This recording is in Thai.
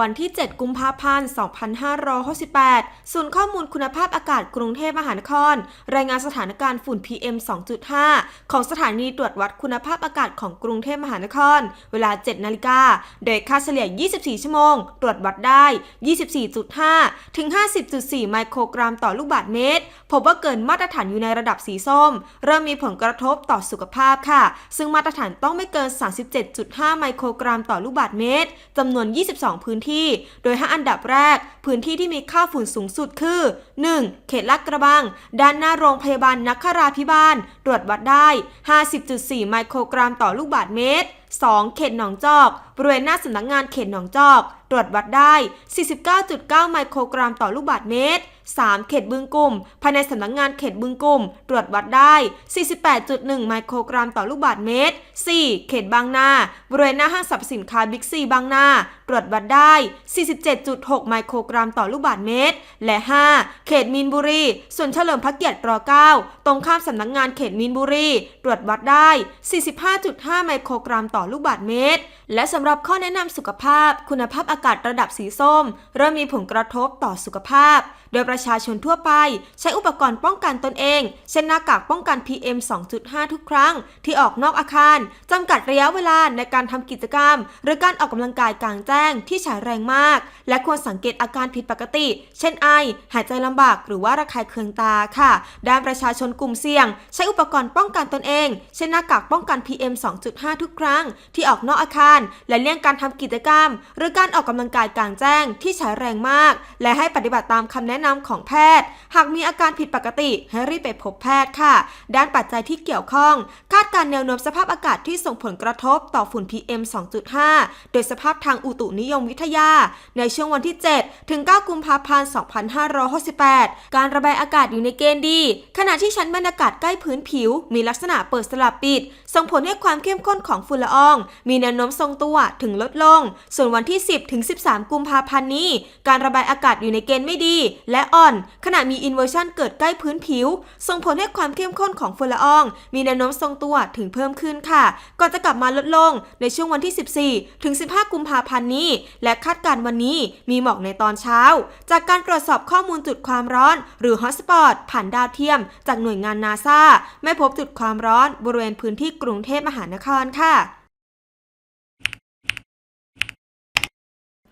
วันที่ 7 กุมภาพันธ์ 2568 ศูนย์ข้อมูลคุณภาพอากาศกรุงเทพมหานคร รายงานสถานการณ์ฝุ่น PM 2.5 ของสถานีตรวจวัดคุณภาพอากาศของกรุงเทพมหานคร เวลา 7 นาฬิกา โดยค่าเฉลี่ย 24 ชั่วโมง ตรวจวัดได้ 24.5 ถึง 50.4 ไมโครกรัมต่อลูกบาศก์เมตร พบว่าเกินมาตรฐานอยู่ในระดับสีส้ม เริ่มมีผลกระทบต่อสุขภาพค่ะ ซึ่งมาตรฐานต้องไม่เกิน 37.5 ไมโครกรัมต่อลูกบาศก์เมตรจำนวน 22 พื้นที่ โดย 5 อันดับแรก พื้นที่ที่มีค่าฝุ่นสูงสุดคือ 1. เขตลาดกระบัง ด้านหน้าโรงพยาบาลนักคราพิบาล ตรวจวัดได้ 50.4 ไมโครกรัมต่อลูกบาศก์เมตร 2. เขตหนองจอก บริเวณหน้าสำนักงานเขตหนองจอก ตรวจวัดได้ 49.9 ไมโครกรัมต่อลูกบาศก์เมตร 3. เขตบึงกลุ่ม ภายในสำนักงานเขตบึงกลุ่ม ตรวจวัดได้ 48.1 ไมโครกรัมต่อลูกบาศก์เมตร 4. เขตบางนา บริเวณหน้าห้างสรรพสินค้าบิ๊กซีบางนา ตรวจวัดได้ 47.6 ไมโครกรัมต่อลูกบาศก์เมตร และ 5. เขตมีนบุรี ส่วนเฉลิมพระเกียรติร9ตรงข้ามสำนักงานเขตมีนบุรี ตรวจวัดได้ 45.5 ไมโครกรัมต่อลูกบาศก์เมตร และสำหรับข้อแนะนำสุขภาพ คุณภาพอากาศระดับสีส้ม เริ่มมีผลกระทบต่อสุขภาพ โดยประชาชนทั่วไป ใช้อุปกรณ์ป้องกันตนเอง เช่นหน้ากากป้องกัน PM 2.5 ทุกครั้ง ที่ออกนอกอาคารจำกัดระยะเวลาในการทำกิจกรรม หรือการออกกำลังกายกลางแจ้งที่ใช้แรงมาก และควรสังเกตอาการผิดปกติ เช่นไอ หายใจลำบาก หรือว่าระคายเคืองตาค่ะ ด้านประชาชนกลุ่มเสี่ยง ใช้อุปกรณ์ป้องกันตนเอง เช่นหน้ากากป้องกัน PM 2.5 ทุกครั้งที่ออกนอกอาคาร และเลี่ยงการทำกิจกรรม หรือการออกกำลังกายกลางแจ้งที่ใช้แรงมาก และให้ปฏิบัติตามคำแนะนำของแพทย์ หากมีอาการผิดปกติให้รีบไปพบแพทย์ค่ะ ด้านปัจจัยที่เกี่ยวข้อง คาดการณ์แนวโน้มสภาพอากาศที่ส่งผลกระทบต่อฝุ่น PM 2.5 โดยสภาพทางอุตุนิยมวิทยา ในช่วงวันที่ 7 ถึง 9 กุมภาพันธ์ 2568 การระบายอากาศอยู่ในเกณฑ์ดี ขณะที่ชั้นบรรยากาศใกล้พื้นผิว มีลักษณะเปิดสลับปิด ส่งผลให้ความเข้มข้นของฝุ่นละอองมีแนวโน้มทรงตัวถึงลดลง ส่วนวันที่ 10 ถึง 13 กุมภาพันธ์นี้ การระบายอากาศอยู่ในเกณฑ์ไม่ดี และอ่อน ขณะมีอินเวอร์ชันเกิดใกล้พื้นผิว ส่งผลให้ความเข้มข้นของฝุ่นละออง มีแนวโน้มทรงตัวถึงเพิ่มขึ้นค่ะ ก่อนจะกลับมาลดลงในช่วงวันที่ 14 ถึง 15 กุมภาพันธ์นี้ และคาดการณ์วันนี้มีหมอกในตอนเช้า จากการตรวจสอบข้อมูลจุดความร้อน หรือฮอตสปอตผ่านดาวเทียม จากหน่วยงานนาซาไม่พบจุดความร้อนบริเวณพื้นที่กรุงเทพมหานครค่ะ